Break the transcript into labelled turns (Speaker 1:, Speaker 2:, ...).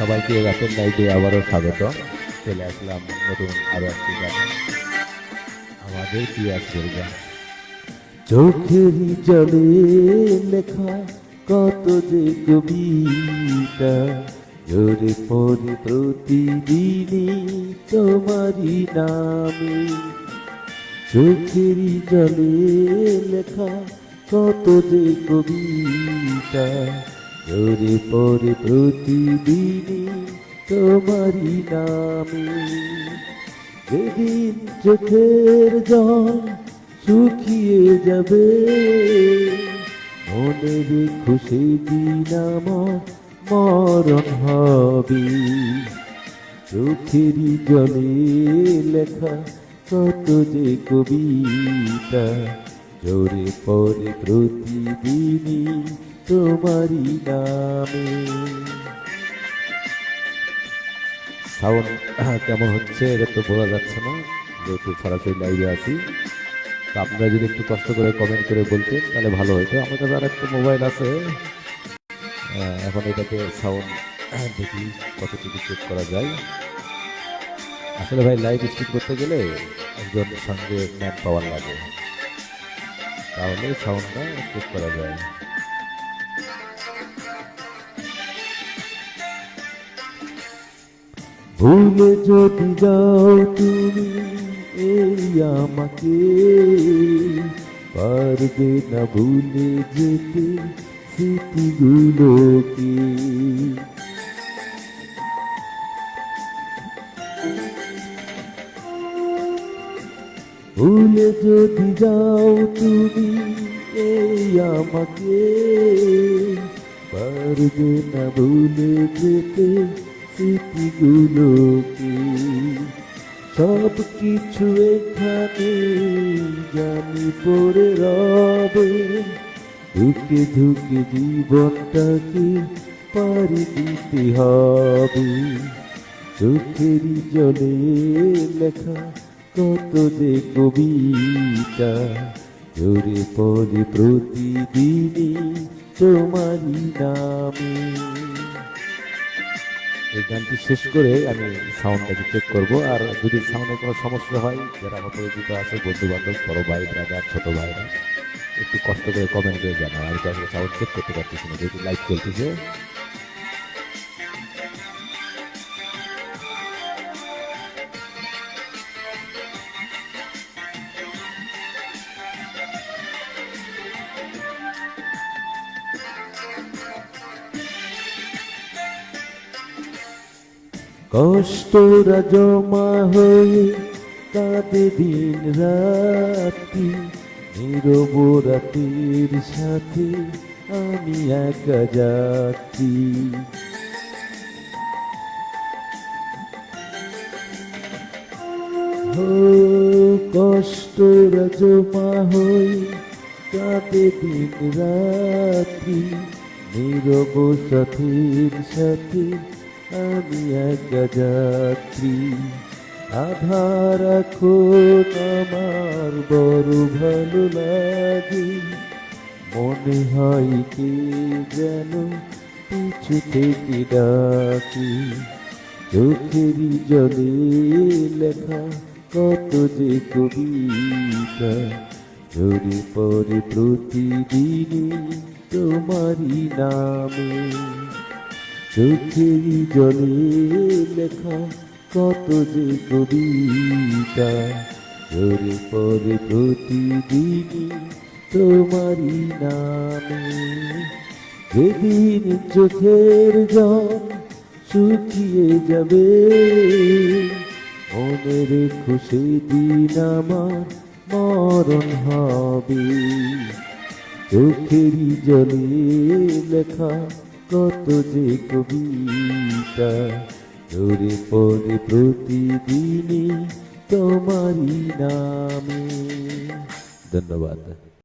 Speaker 1: সবাইকে রাতের লাইভে আবারও স্বাগত। চলে আসলাম নতুন আরও একটি গান। আমাদের পিয়াসের গান চোখের জলে লেখা কত যে কবিতা, জোরে পড়ে প্রতিদিনই তোমারই নামে। চোখের জলে লেখা কত যে কবিতা জোরে পড়ে প্রতিদিনই তোমারই নামে। যেদিন চোখের জল শুকিয়ে যাবে মনের খুশি দিন আমার মরণ হবে। চোখেরই জলে লেখা কত যে কবিতা, জোরে পরে প্রতিদিনই তোমারই নামে সাউন্ড কেমন হচ্ছে? এটা তো বোঝা যাচ্ছে না। যেহেতু সরাসরি লাইভে আছি। তো আপনারা যদি একটু কষ্ট করে কমেন্ট করে বলতেন, তাহলে ভালো হতো। আমার কাছে আর একটা মোবাইল আছে। এখন এটাকে সাউন্ড দেখি কতটুকু চেক করা যায়। আসলে ভাই লাইভ স্ট্রিম করতে গেলে একজন সঙ্গে ম্যান পাওয়ার লাগে। তাহলে সাউন্ডটা চেক করা যায়। ভুলে যদি যাও তুমি, এই আমাকে পারবে না ভুলে যেতে স্মৃতিগুলোকে ভুলে যদি যাও তুমি, এই আমাকে পারবে না ভুলে যেতে স্মৃতিগুলোকে সব কিছু এখানে জানি পড়ে রবে। ধুকে ধুকে জীবনটাকে পারি দিতে হবে? চোখেরই জলে লেখা কত যে কবিতা জোরে পরে প্রতিদিনই তোমারই নামে। গানটি শেষ করে আমি সাউন্ডটাকে চেক করব। আর যদি সাউন্ডে কোনো সমস্যা হয়, যারা হতরোজিত আছে বন্ধু বান্ধব বড় ভাই ব্রাদার ছোটো ভাইরা, একটু কষ্ট করে কমেন্ট করে জানাও। আমি তো আসলে সাউন্ড চেক করতে পারতেছি না, যেহেতু লাইভ চলতেছে। কষ্টরা জমা হয়ে কাঁদে দিন রাতি নীরব রাতের সাথে আমি একা যাচ্ছি। হো কষ্টরা জমা হয়ে কাঁদে দিন রাত্রি নীরব সাথীর সাথে আমি একা যাত্রী আধার এখন আমার বড় ভালো লাগে। মনে হয় কি যেন পিছু থেকে ডাকি। চোখেরই জলে লেখা কত যে কবিতা। ঝরে পরে প্রতিদিনই তোমারই নামে। চোখেরই জলে লেখা কত যে কবিতা ঝরে পরে প্রতিদিনই তোমারই নামে। যেদিন চোখের জল শুকিয়ে যাবে, মনের খুশি দিন আমার মরণ হবে। চোখেরই জলে লেখা কত যে কবিতা জোরে পদে প্রতিদিনই তোমারই নামে। ধন্যবাদ।